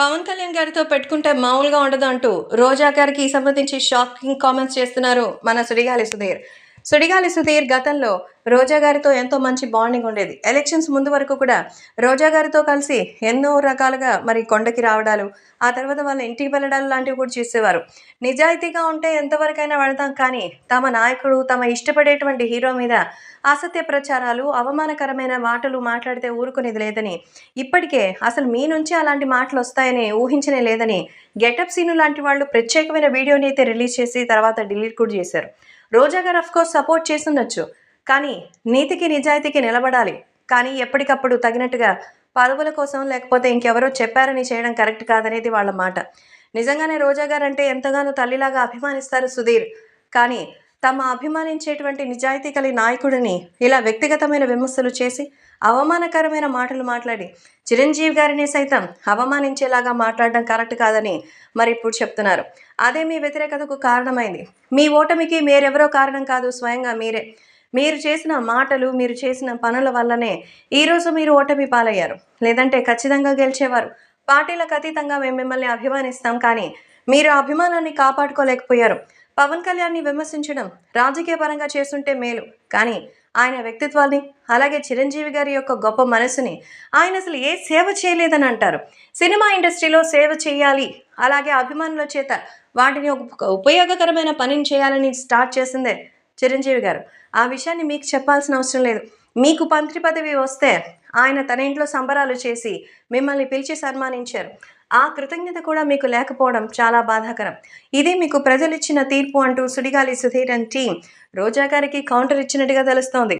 పవన్ కళ్యాణ్ గారితో పెట్టుకుంటే మామూలుగా ఉండదు అంటూ రోజా గారికి సంబంధించి షాకింగ్ కామెంట్స్ చేస్తున్నారు మన సుడిగాలి సుధీర్. సుడిగాలి సుధీర్ గతంలో రోజా గారితో ఎంతో మంచి బాండింగ్ ఉండేది. ఎలక్షన్స్ ముందు వరకు కూడా రోజా గారితో కలిసి ఎన్నో రకాలుగా మరి కొండకి రావడాలు ఆ తర్వాత వాళ్ళ ఇంటికి వెళ్ళడాలు లాంటివి కూడా చేసేవారు. నిజాయితీగా ఉంటే ఎంతవరకైనా వెళతాం కానీ తమ నాయకుడు తమ ఇష్టపడేటువంటి హీరో మీద అసత్య ప్రచారాలు అవమానకరమైన మాటలు మాట్లాడితే ఊరుకునేది లేదని ఇప్పటికే అసలు మీ నుంచి అలాంటి మాటలు వస్తాయని ఊహించనే లేదని గెటప్ సీను లాంటి వాళ్ళు ప్రత్యేకమైన వీడియోని అయితే రిలీజ్ చేసి తర్వాత డిలీట్ కూడా చేశారు. రోజా గారు అఫ్కోర్స్ సపోర్ట్ చేస్తుండొచ్చు. కానీ నీతికి నిజాయితీకి నిలబడాలి. కానీ ఎప్పటికప్పుడు తగినట్టుగా పదవుల కోసం లేకపోతే ఇంకెవరో చెప్పారని చేయడం కరెక్ట్ కాదనేది వాళ్ళ మాట. నిజంగానే రోజా అంటే ఎంతగానో తల్లిలాగా అభిమానిస్తారు సుధీర్. కానీ తమ అభిమానించేటువంటి నిజాయితీ కలిగి నాయకుడిని ఇలా వ్యక్తిగతమైన విమర్శలు చేసి అవమానకరమైన మాటలు మాట్లాడి చిరంజీవి గారిని సైతం అవమానించేలాగా మాట్లాడడం కరెక్ట్ కాదని మరి ఇప్పుడు చెప్తున్నారు. అదే మీ వ్యతిరేకతకు కారణమైంది. మీ ఓటమికి మీరెవరో కారణం కాదు స్వయంగా మీరే. మీరు చేసిన మాటలు మీరు చేసిన పనుల వల్లనే ఈరోజు మీరు ఓటమి పాలయ్యారు. లేదంటే ఖచ్చితంగా గెలిచేవారు. పార్టీలకు అతీతంగా మేము మిమ్మల్ని అభిమానిస్తాం కానీ మీరు అభిమానాన్ని కాపాడుకోలేకపోయారు. పవన్ కళ్యాణ్ని విమర్శించడం రాజకీయ పరంగా చేస్తుంటే మేలు. కానీ ఆయన వ్యక్తిత్వాన్ని అలాగే చిరంజీవి గారి యొక్క గొప్ప మనసుని ఆయన అసలు ఏ సేవ చేయలేదని అంటారు? సినిమా ఇండస్ట్రీలో సేవ చేయాలి అలాగే అభిమానుల చేత వాటిని ఒక ఉపయోగకరమైన పనిని చేయాలని స్టార్ట్ చేసిందే చిరంజీవి గారు. ఆ విషయాన్ని మీకు చెప్పాల్సిన అవసరం లేదు. మీకు మంత్రి పదవి వస్తే ఆయన తన ఇంట్లో సంబరాలు చేసి మిమ్మల్ని పిలిచి సన్మానించారు. ఆ కృతజ్ఞత కూడా మీకు లేకపోవడం చాలా బాధాకరం. ఇది మీకు ప్రజలు ఇచ్చిన తీర్పు అంటూ సుడిగాలి సుధీర్ అండ్ టీం రోజా గారికి కౌంటర్ ఇచ్చినట్టుగా తెలుస్తోంది.